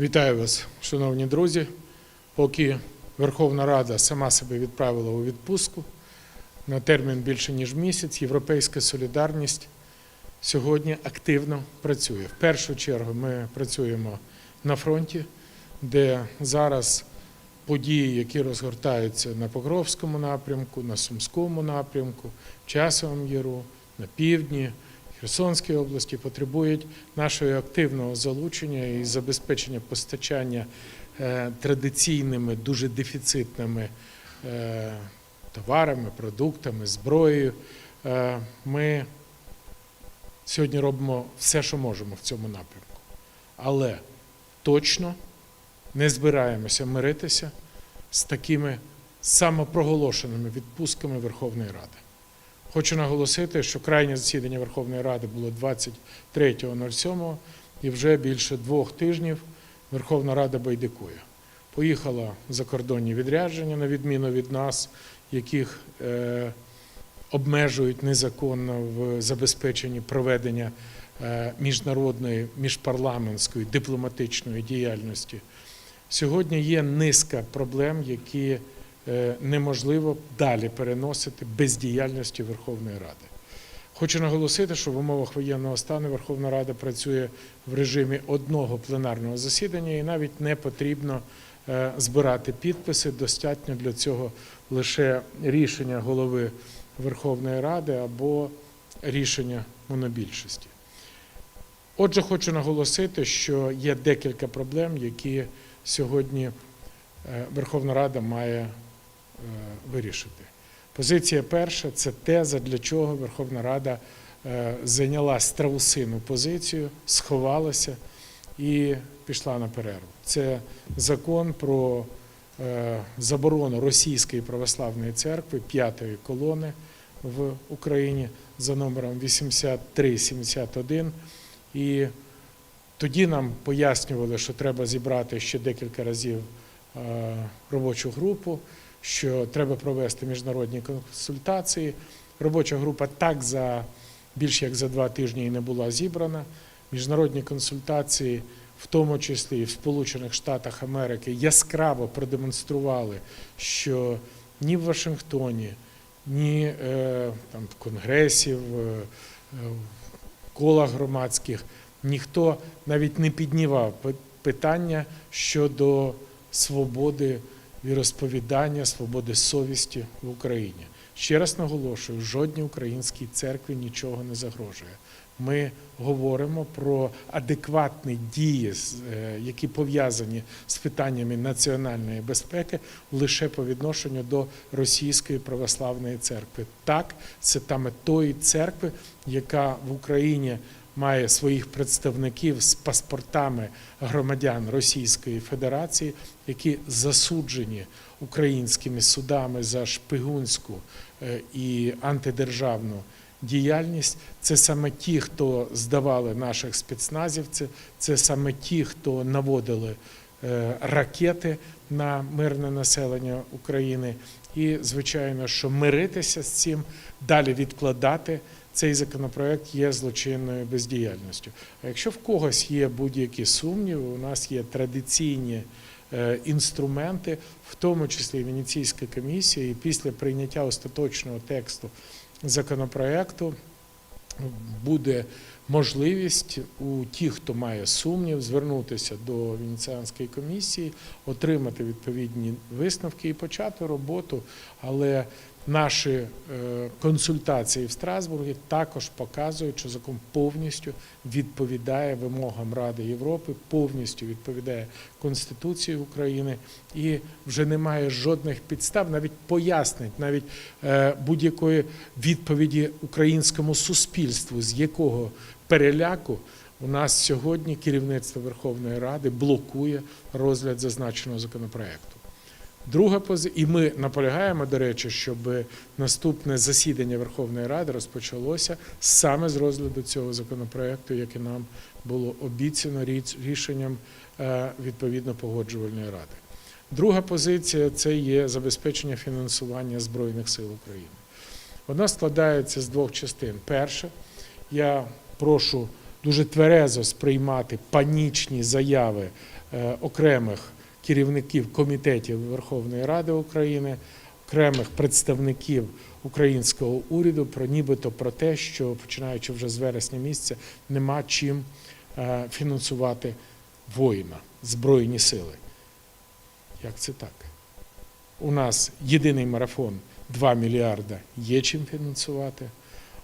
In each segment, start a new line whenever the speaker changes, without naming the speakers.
Вітаю вас, шановні друзі. Поки Верховна Рада сама себе відправила у відпустку на термін більше ніж місяць, Європейська солідарність сьогодні активно працює. В першу чергу ми працюємо на фронті, де зараз події, які розгортаються на Покровському напрямку, на Сумському напрямку, Часовому Яру, на півдні. Херсонській області потребують нашого активного залучення і забезпечення постачання е, традиційними, дуже дефіцитними е, товарами, продуктами, зброєю. Е, Ми сьогодні робимо все, що можемо в цьому напрямку. Але точно не збираємося миритися з такими самопроголошеними відпустками Верховної Ради. Хочу наголосити, що крайнє засідання Верховної Ради було 23.07 і вже більше двох тижнів Верховна Рада байдикує. Поїхала закордонні відрядження, на відміну від нас, яких е, обмежують незаконно в забезпеченні проведення е, міжнародної, міжпарламентської, дипломатичної діяльності. Сьогодні є низка проблем, які неможливо далі переносити без діяльності Верховної Ради. Хочу наголосити, що в умовах воєнного стану Верховна Рада працює в режимі одного пленарного засідання і навіть не потрібно е, збирати підписи. Достатньо для цього лише рішення голови Верховної Ради або рішення монобільшості. Отже, хочу наголосити, що є декілька проблем, які сьогодні е, Верховна Рада має е, вирішити. Позиція перша це те, для чого Верховна Рада е, зайняла страусину позицію, сховалася і пішла на перерву. Це закон про е, заборону Російської православної церкви п'ятої колони в Україні за номером 8371. І тоді нам пояснювали, що треба зібрати ще декілька разів е, робочу групу, що треба провести міжнародні консультації. Робоча група так за більш як за два тижні і не була зібрана. Міжнародні консультації, в тому числі і в Сполучених Штатах Америки, яскраво продемонстрували, що ні в Вашингтоні, ні е, там, в Конгресі, в е, колах громадських ніхто навіть не піднівав питання щодо свободи віросповідання, свободи совісті в Україні. Ще раз наголошую, жодній українській церкві нічого не загрожує. Ми говоримо про адекватні дії, е, які пов'язані з питаннями національної безпеки, лише по відношенню до Російської православної церкви. Так, це саме тої церкви, яка в Україні має своїх представників з паспортами громадян Російської Федерації, які засуджені українськими судами за шпигунську е, і антидержавну діяльність. Це саме ті, хто здавали наших спецназівців, це саме ті, хто наводили е, ракети на мирне населення України. І, звичайно, що миритися з цим, далі відкладати цей законопроект є злочинною бездіяльністю. А якщо в когось є будь-які сумніви, у нас є традиційні е, інструменти, в тому числі Венеційська комісія, і після прийняття остаточного тексту законопроекту буде можливість у тих, хто має сумнів, звернутися до Венеціанської комісії, отримати відповідні висновки і почати роботу. Але наші е, консультації в Страсбургі також показують, що закон повністю відповідає вимогам Ради Європи, повністю відповідає Конституції України і вже немає жодних підстав, навіть пояснень, навіть е, будь-якої відповіді українському суспільству, з якого переляку у нас сьогодні керівництво Верховної Ради блокує розгляд зазначеного законопроекту. Друга позиція, і ми наполягаємо, до речі, щоб наступне засідання Верховної Ради розпочалося саме з розгляду цього законопроекту, яке нам було обіцяно рішенням е, відповідно погоджувальної ради. Друга позиція це є забезпечення фінансування Збройних сил України. Вона складається з двох частин. Перше, я прошу дуже тверезо сприймати панічні заяви е, окремих керівників комітетів Верховної Ради України, окремих представників українського уряду про нібито про те, що починаючи вже з вересня місяця, нема чим е, фінансувати воїна, збройні сили. Як це так? У нас єдиний марафон 2 мільярда є чим фінансувати.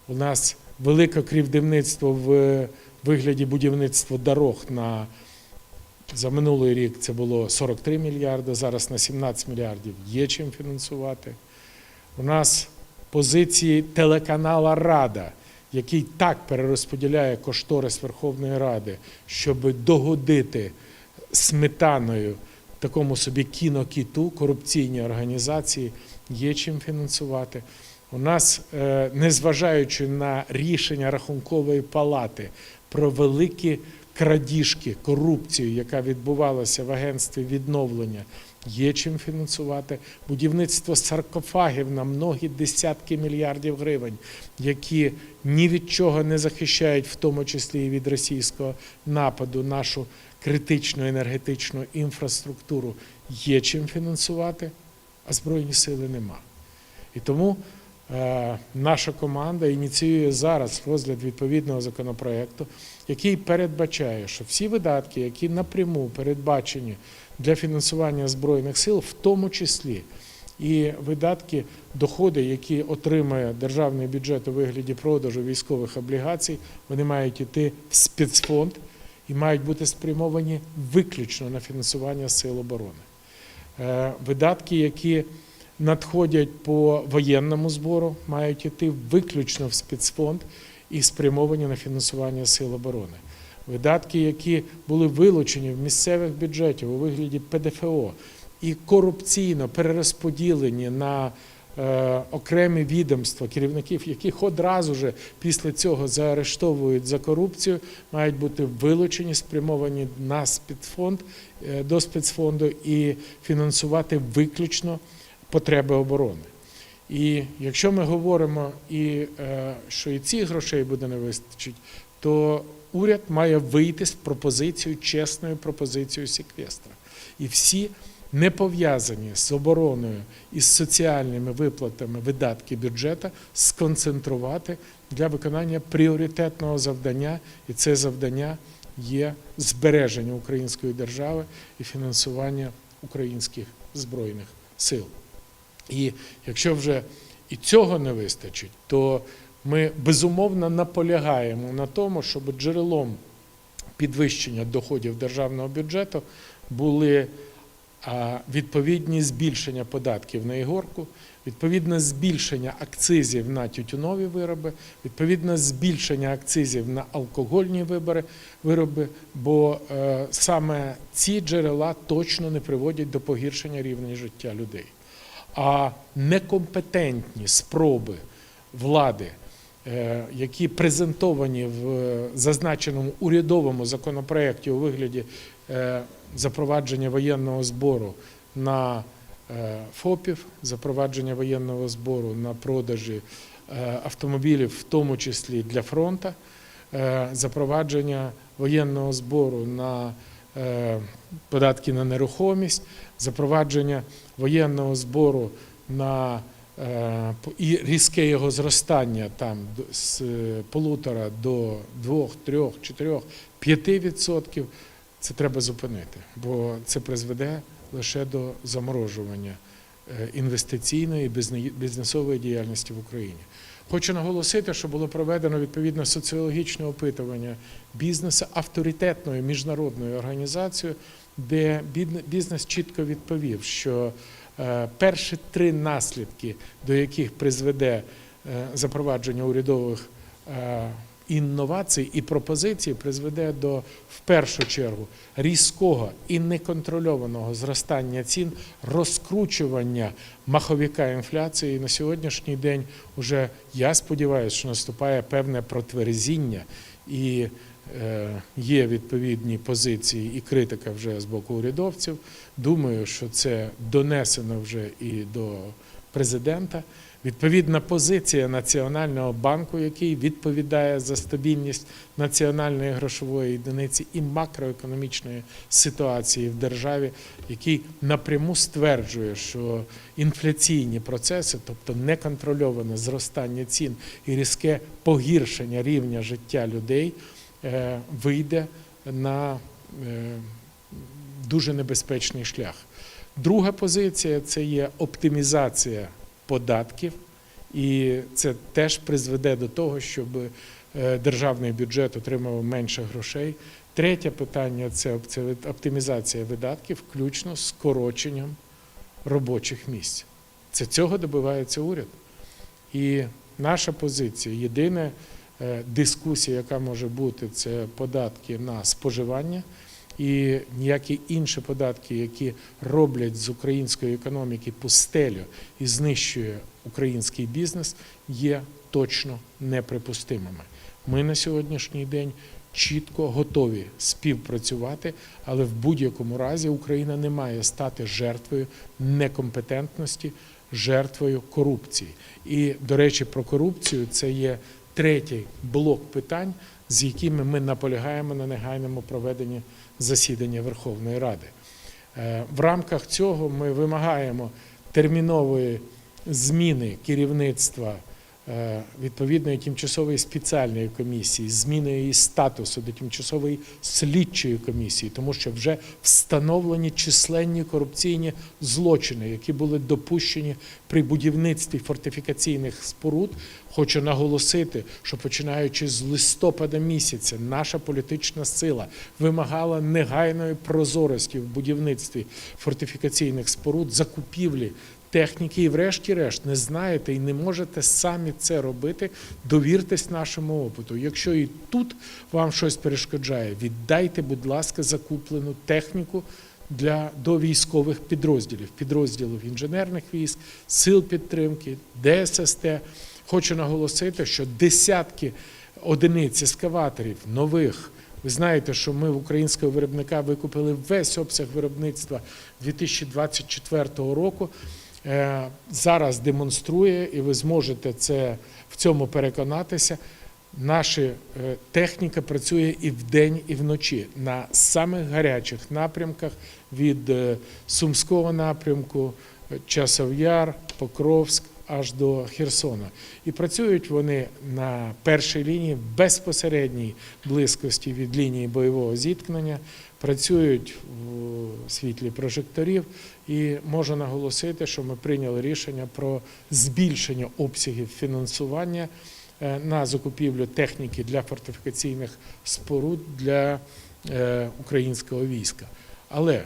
У нас велике крівдівництво в вигляді будівництва дорог на за минулий рік це було 43 мільярди, зараз на 17 мільярдів є чим фінансувати. У нас позиції телеканала Рада, який так перерозподіляє кошторис Верховної Ради, щоб догодити сметаною такому собі кінокіту, корупційній організації, є чим фінансувати. У нас, е, незважаючи на рішення рахункової палати про великі крадіжки, корупцію, яка відбувалася в агентстві відновлення, є чим фінансувати. Будівництво саркофагів на многі десятки мільярдів гривень, які ні від чого не захищають, в тому числі і від російського нападу, нашу критичну енергетичну інфраструктуру, є чим фінансувати, а Збройні сили нема. І тому наша команда ініціює зараз розгляд відповідного законопроекту, який передбачає, що всі видатки, які напряму передбачені для фінансування збройних сил, в тому числі і видатки, доходи, які отримує державний бюджет у вигляді продажу військових облігацій, вони мають йти в спецфонд і мають бути спрямовані виключно на фінансування сил оборони. Е, Видатки, які надходять по воєнному збору, мають йти виключно в спецфонд і спрямовані на фінансування сил оборони. Видатки, які були вилучені в місцевих бюджетів у вигляді ПДФО і корупційно перерозподілені на е, окремі відомства, керівників, яких одразу же після цього заарештовують за корупцію, мають бути вилучені, спрямовані на спецфонд е, до спецфонду і фінансувати виключно потреби оборони. І якщо ми говоримо, і, е, що і цих грошей буде не вистачить, то уряд має вийти з пропозицією, чесною пропозицією секвестра. І всі не пов'язані з обороною і з соціальними виплатами видатки бюджету сконцентрувати для виконання пріоритетного завдання, і це завдання є збереження української держави і фінансування українських збройних сил. І якщо вже і цього не вистачить, то ми безумовно наполягаємо на тому, щоб джерелом підвищення доходів державного бюджету були відповідні збільшення податків на ігорку, відповідне збільшення акцизів на тютюнові вироби, відповідне збільшення акцизів на алкогольні вироби, бо е, саме ці джерела точно не приводять до погіршення рівня життя людей. А некомпетентні спроби влади, е, які презентовані в е, зазначеному урядовому законопроекті у вигляді е, запровадження воєнного збору на ФОПів, запровадження воєнного збору на продажі автомобілів, в тому числі для фронту, е, запровадження воєнного збору на податки на нерухомість, запровадження воєнного збору на е, і різке його зростання там з е, полутора до двох, трьох, чотирьох, п'яти відсотків. Це треба зупинити, бо це призведе лише до заморожування е, інвестиційної бізнес- бізнесової діяльності в Україні. Хочу наголосити, що було проведено відповідне соціологічне опитування бізнесу авторитетною міжнародною організацією, де бізнес чітко відповів, що е, перші три наслідки, до яких призведе е, запровадження урядових е, інновацій і пропозицій, призведе до в першу чергу різкого і неконтрольованого зростання цін, розкручування маховика інфляції. І на сьогоднішній день уже я сподіваюся, що наступає певне протверзіння і е, є відповідні позиції і критика вже з боку урядовців. Думаю, що це донесено вже і до президента. Відповідна позиція Національного банку, який відповідає за стабільність національної грошової одиниці і макроекономічної ситуації в державі, який напряму стверджує, що інфляційні процеси, тобто неконтрольоване зростання цін і різке погіршення рівня життя людей, е, вийде на е, дуже небезпечний шлях. Друга позиція це є оптимізація податків, і це теж призведе до того, щоб е, державний бюджет отримав менше грошей. Третє питання це оптимізація видатків, включно з скороченням робочих місць. Це цього добивається уряд. І наша позиція, єдина е, дискусія, яка може бути, це податки на споживання. І ніякі інші податки, які роблять з української економіки пустелю і знищує український бізнес, є точно неприпустимими. Ми на сьогоднішній день чітко готові співпрацювати, але в будь-якому разі Україна не має стати жертвою некомпетентності, жертвою корупції. І, до речі, про корупцію це є третій блок питань, з якими ми наполягаємо на негайному проведенні засідання Верховної Ради. Е, В рамках цього ми вимагаємо термінової зміни керівництва відповідної тимчасової спеціальної комісії, зміни її статусу до тимчасової слідчої комісії, тому що вже встановлені численні корупційні злочини, які були допущені при будівництві фортифікаційних споруд. Хочу наголосити, що починаючи з листопада місяця, наша політична сила вимагала негайної прозорості в будівництві фортифікаційних споруд, закупівлі техніки, і врешті-решт не знаєте і не можете самі це робити. Довіртесь нашому опиту. Якщо і тут вам щось перешкоджає, віддайте, будь ласка, закуплену техніку. Для до військових підрозділів, підрозділів інженерних військ, сил підтримки, ДССТ. Хочу наголосити, що десятки одиниць ескаваторів нових. Ви знаєте, що ми в українського виробника викупили весь обсяг виробництва 2024 року. Е, Зараз демонструє, і ви зможете це в цьому переконатися. Наша е, техніка працює і вдень, і вночі на самих гарячих напрямках від е, Сумського напрямку, е, Часов Яр, Покровськ аж до Херсона. І працюють вони на першій лінії в безпосередній близькості від лінії бойового зіткнення, працюють в світлі прожекторів. І можу наголосити, що ми прийняли рішення про збільшення обсягів фінансування е, на закупівлю техніки для фортифікаційних споруд для е, українського війська. Але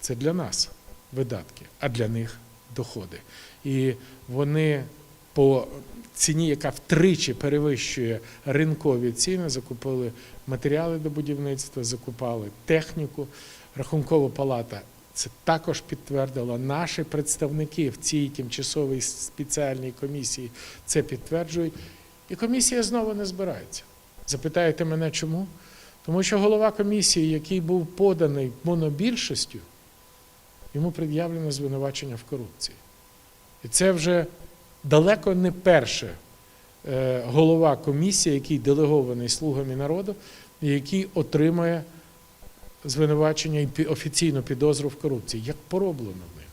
це для нас видатки, а для них доходи. І вони по ціні, яка втричі перевищує ринкові ціни, закупили матеріали до будівництва, закупали техніку. Рахункова палата це також підтвердила. Наші представники в цій тимчасовій спеціальній комісії це підтверджують. І комісія знову не збирається. Запитаєте мене чому? Тому що голова комісії, який був поданий монобільшістю, йому пред'явлено звинувачення в корупції. І це вже далеко не перше е, голова комісії, який делегований слугами народу, який отримує звинувачення і офіційну підозру в корупції. Як пороблено в них?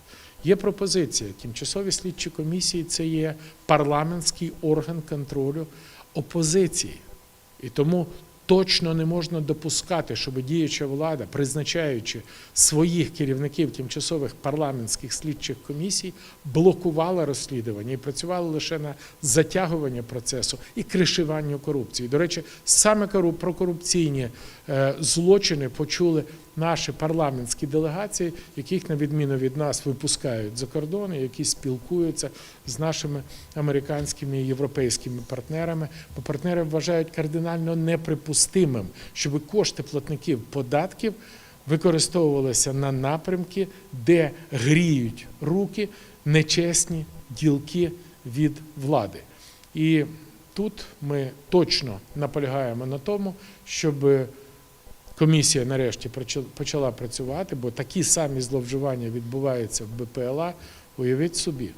Є пропозиція. Тимчасові слідчі комісії це є парламентський орган контролю опозиції. І тому точно не можна допускати, щоб діюча влада, призначаючи своїх керівників тимчасових парламентських слідчих комісій, блокувала розслідування і працювала лише на затягування процесу і кришуванню корупції. До речі, саме про корупційні е, злочини почули наші парламентські делегації, яких, на відміну від нас, випускають за кордони, які спілкуються з нашими американськими і європейськими партнерами. Бо партнери вважають кардинально неприпустимим, щоб кошти платників податків використовувалися на напрямки, де гріють руки нечесні ділки від влади. І тут ми точно наполягаємо на тому, щоб комісія нарешті почал- почала працювати, бо такі самі зловживання відбуваються в БПЛА. Уявіть собі,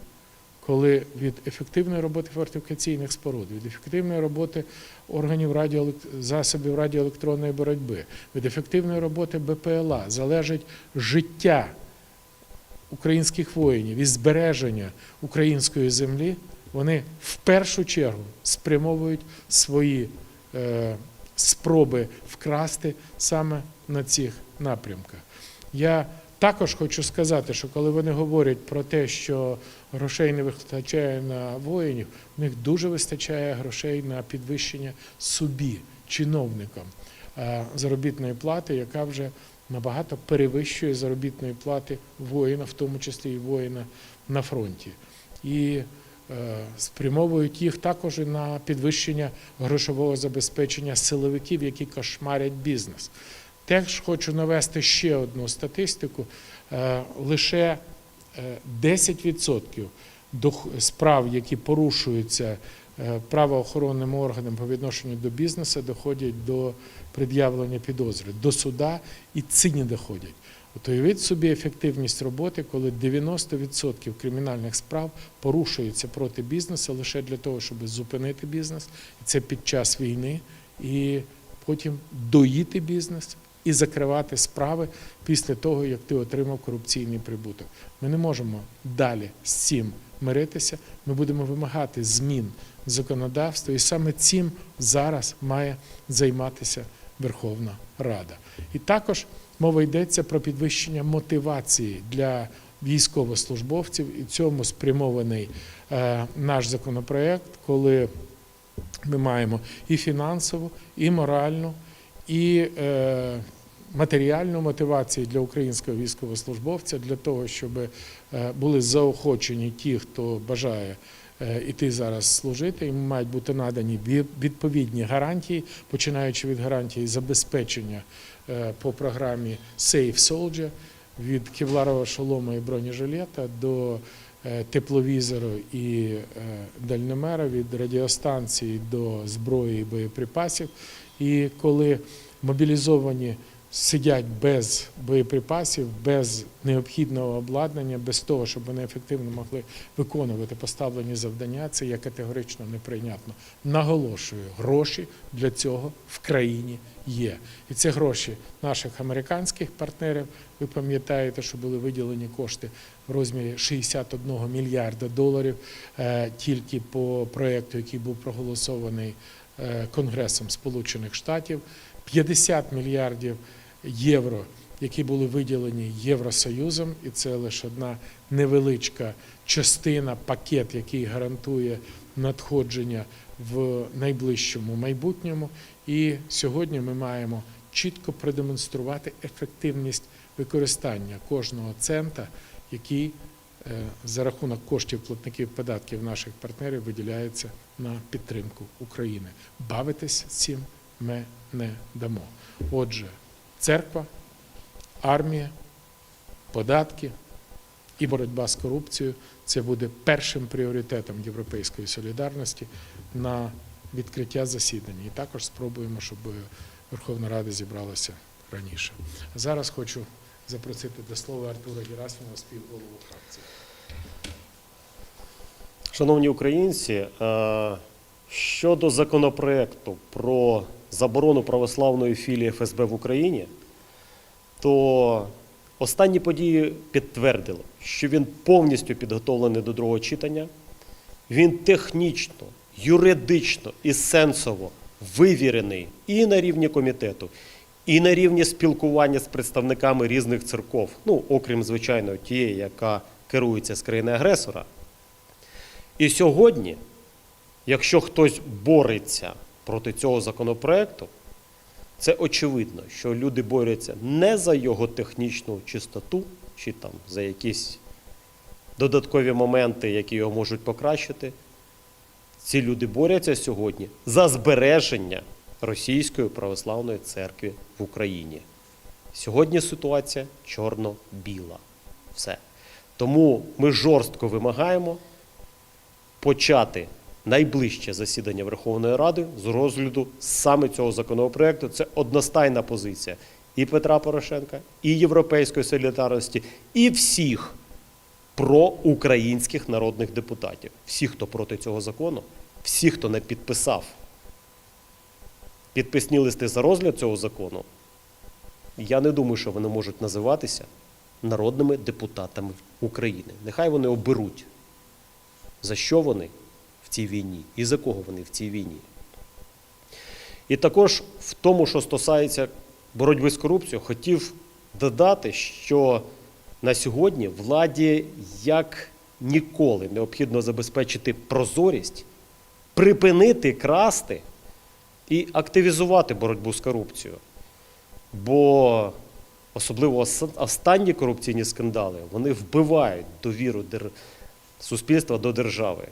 коли від ефективної роботи фортифікаційних споруд, від ефективної роботи органів радіо, засобів радіоелектронної боротьби, від ефективної роботи БПЛА залежить життя українських воїнів і збереження української землі, вони в першу чергу спрямовують свої е, спроби вкрасти саме на цих напрямках. Я також хочу сказати, що коли вони говорять про те, що грошей не вистачає на воїнів, в них дуже вистачає грошей на підвищення собі, чиновникам е, заробітної плати, яка вже набагато перевищує заробітної плати воїна, в тому числі і воїна на фронті. І спрямовують їх також і на підвищення грошового забезпечення силовиків, які кошмарять бізнес. Теж хочу навести ще одну статистику. Е, Лише е, 10% дох- справ, які порушуються е, правоохоронним органам по відношенню до бізнесу, доходять до пред'явлення підозри, до суда і ці не доходять. От уявіть собі ефективність роботи, коли 90% кримінальних справ порушуються проти бізнесу лише для того, щоб зупинити бізнес, і це під час війни, і потім доїти бізнес і закривати справи після того, як ти отримав корупційний прибуток. Ми не можемо далі з цим миритися. Ми будемо вимагати змін в законодавство, і саме цим зараз має займатися Верховна Рада. І також мова йдеться про підвищення мотивації для військовослужбовців, і цьому спрямований е, наш законопроект, коли ми маємо і фінансову, і моральну, і е, матеріальну мотивацію для українського військовослужбовця для того, щоб е, були заохочені ті, хто бажає іти зараз служити. Їм мають бути надані відповідні гарантії, починаючи від гарантії забезпечення по програмі Safe Soldier, від кевларового шолома і бронежилета до е, тепловізору і е, дальномера, від радіостанції до зброї і боєприпасів. І коли мобілізовані сидять без боєприпасів, без необхідного обладнання, без того, щоб вони ефективно могли виконувати поставлені завдання, це є категорично неприйнятно. Наголошую, гроші для цього в країні є. І це гроші наших американських партнерів. Ви пам'ятаєте, що були виділені кошти в розмірі 61 мільярда доларів е, тільки по проєкту, який був проголосований е, Конгресом Сполучених Штатів, 50 мільярдів євро, які були виділені Євросоюзом, і це лише одна невеличка частина, пакет, який гарантує надходження в найближчому майбутньому. І сьогодні ми маємо чітко продемонструвати ефективність використання кожного цента, який е, за рахунок коштів платників податків наших партнерів виділяється на підтримку України. Бавитись цим ми не дамо. Отже, церква, армія, податки і боротьба з корупцією це буде першим пріоритетом європейської солідарності на відкриття засідання. І також спробуємо, щоб Верховна Рада зібралася раніше. Зараз хочу запросити до слова Артура Герасимова, співголову фракції.
Шановні українці, е, щодо законопроекту про заборону православної філії ФСБ в Україні, то останні події підтвердили, що він повністю підготовлений до другого читання. Він технічно, юридично і сенсово вивірений і на рівні комітету, і на рівні спілкування з представниками різних церков, ну окрім звичайно тієї, яка керується з країни агресора. І сьогодні, якщо хтось бореться проти цього законопроекту, це очевидно, що люди борються не за його технічну чистоту чи там за якісь додаткові моменти, які його можуть покращити. Ці люди борються сьогодні за збереження Російської православної церкви в Україні. Сьогодні ситуація чорно-біла. Все. Тому ми жорстко вимагаємо почати найближче засідання Верховної Ради з розгляду саме цього законопроекту. Це одностайна позиція і Петра Порошенка, і Європейської солідарності, і всіх проукраїнських народних депутатів. Всі, хто проти цього закону, всі, хто не підписав підписні листи за розгляд цього закону, я не думаю, що вони можуть називатися народними депутатами України. Нехай вони оберуть, за що вони в цій війні і за кого вони в цій війні. І також в тому, що стосується боротьби з корупцією, хотів додати, що на сьогодні владі як ніколи необхідно забезпечити прозорість, припинити красти і активізувати боротьбу з корупцією. Бо особливо останні корупційні скандали вони вбивають довіру суспільства до держави.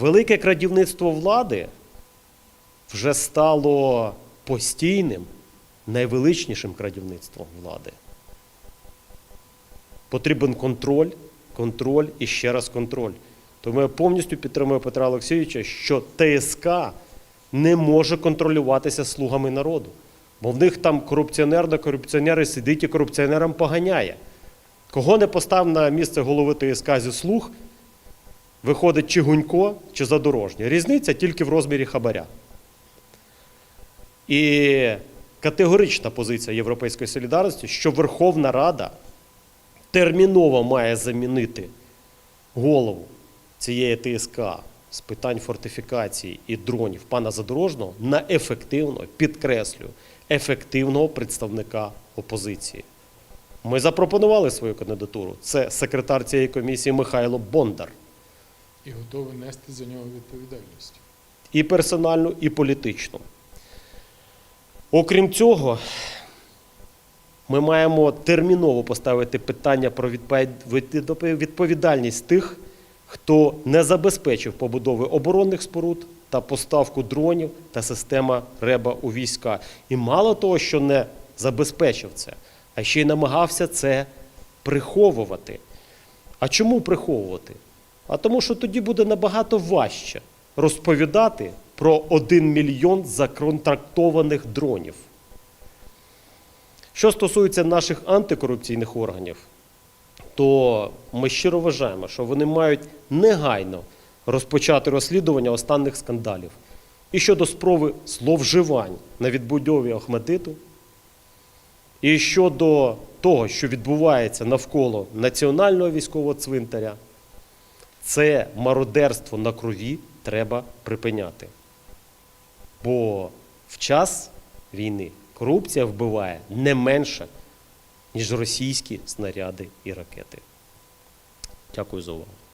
Велике крадівництво влади вже стало постійним, найвеличнішим крадівництвом влади. Потрібен контроль, контроль і ще раз контроль. Тому я повністю підтримую Петра Олексійовича, що ТСК не може контролюватися слугами народу. Бо в них там корупціонер на корупціонери сидить і корупціонерам поганяє. Кого не постав на місце голови ТСК зі слуг, виходить чи Гунько, чи Задорожній. Різниця тільки в розмірі хабаря. І категорична позиція Європейської солідарності, що Верховна Рада терміново має замінити голову цієї ТСК з питань фортифікації і дронів пана Задорожного на ефективного, підкреслю, ефективного представника опозиції. Ми запропонували свою кандидатуру. Це секретар цієї комісії Михайло Бондар.
І готові нести за нього відповідальність.
і персональну, і політичну. Окрім цього, ми маємо терміново поставити питання про відповідальність тих, хто не забезпечив побудови оборонних споруд та поставку дронів та система РЕБа у війська. І мало того, що не забезпечив це, а ще й намагався це приховувати. А чому приховувати? А тому, що тоді буде набагато важче розповідати про 1 мільйон законтрактованих дронів. Що стосується наших антикорупційних органів, то ми щиро вважаємо, що вони мають негайно розпочати розслідування останніх скандалів. І щодо спроби зловживань на відбудові Охмедиту, і щодо того, що відбувається навколо національного військового цвинтаря, це мародерство на крові треба припиняти. Бо в час війни корупція вбиває не менше, ніж російські снаряди і ракети. Дякую за увагу.